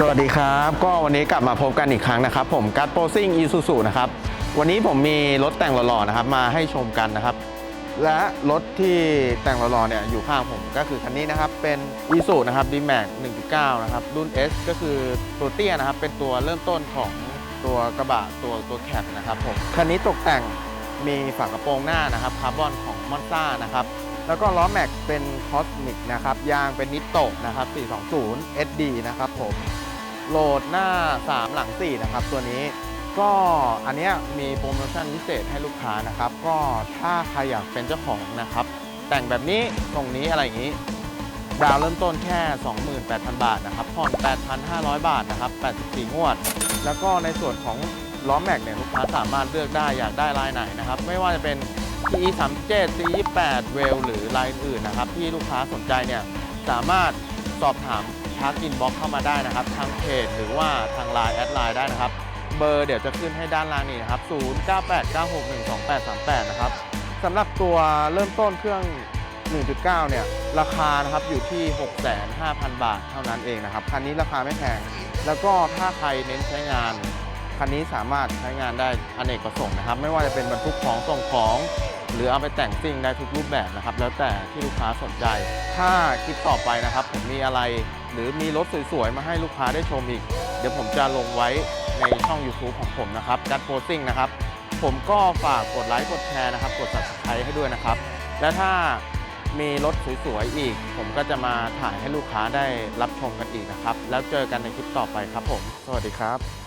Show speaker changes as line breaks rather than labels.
สวัสดีครับ ก็วันนี้กลับมาพบกันอีกครั้งนะครับ ผมกัตโปซิ่งอีซูซูนะครับวันนี้ผมมีรถแต่งหล่อๆนะครับมาให้ชมกันนะครับ และรถที่แต่งหล่อๆเนี่ยอยู่ข้างผมก็คือคันนี้นะครับเป็นอีซูนะครับ D-Max 1.9 นะครับรุ่น S ก็คือตัวเตี้ยนะครับเป็นตัวเริ่มต้นของตัวกระบะตัวตัวแคปนะครับผมคันนี้ตกแต่งมีฝากระโปรงหน้านะครับคาร์บอนของมอนซ่านะครับแล้วก็ล้อแม็กเป็นคอสมิกนะครับ ยางเป็นนิตโตนะครับ 420 SD นะครับผม โหลดหน้า 3 หลัง 4 นะครับ ตัวนี้ก็อันนี้มีโปรโมชั่นพิเศษให้ลูกค้านะครับ ก็ถ้าใครอยากเป็นเจ้าของนะครับ แต่งแบบนี้ตรงนี้อะไรอย่างนี้ดาวเริ่มต้นแค่ 28,000 บาทนะครับผ่อน 8,500 บาทนะครับ84งวด แล้วก็ในส่วนของล้อแม็กเนี่ยลูกค้าสามารถเลือกได้อยากได้ลายไหนนะครับ ไม่ว่าจะเป็น CE 37 CE 8เวลหรือลายอื่นนะครับ ที่ลูกค้าสนใจเนี่ยสามารถสอบถาม ทักอินบ็อกเข้ามาได้นะครับ ทางเพจหรือว่าทางไลน์แอดไลน์ได้นะครับ เบอร์เดี๋ยวจะขึ้นให้ด้านล่างนี้นะครับ 0989612838 นะครับสำหรับตัวเริ่มต้นเครื่อง 1.9 เนี่ย ราคานะครับอยู่ที่ 65,000 บาทเท่านั้นเองนะครับ คันนี้ราคาไม่แพง แล้วก็ถ้าใครเน้นใช้งานคันนี้สามารถใช้งานได้อเนกประสงค์นะครับ ไม่ว่าจะเป็นบรรทุกของส่งของ หรือเอาไปแต่งซิ่งได้ทุกรูปแบบนะครับ แล้วแต่ที่ลูกค้าสนใจ ถ้าคลิปต่อไปนะครับ ผมมีอะไร หรือมีรถสวยๆ มาให้ลูกค้าได้ชมอีก เดี๋ยวผมจะลงไว้ในช่อง YouTube ของผมนะครับกัดโพสติ้งนะครับ ผมก็ฝากกดไลค์กดแชร์นะครับ กด subscribe ให้ด้วยนะครับ และถ้ามีรถสวยๆ อีก ผมก็จะมาถ่ายให้ลูกค้าได้รับชมกันอีกนะครับ แล้วเจอกันในคลิปต่อไปครับผม สวัสดีครับ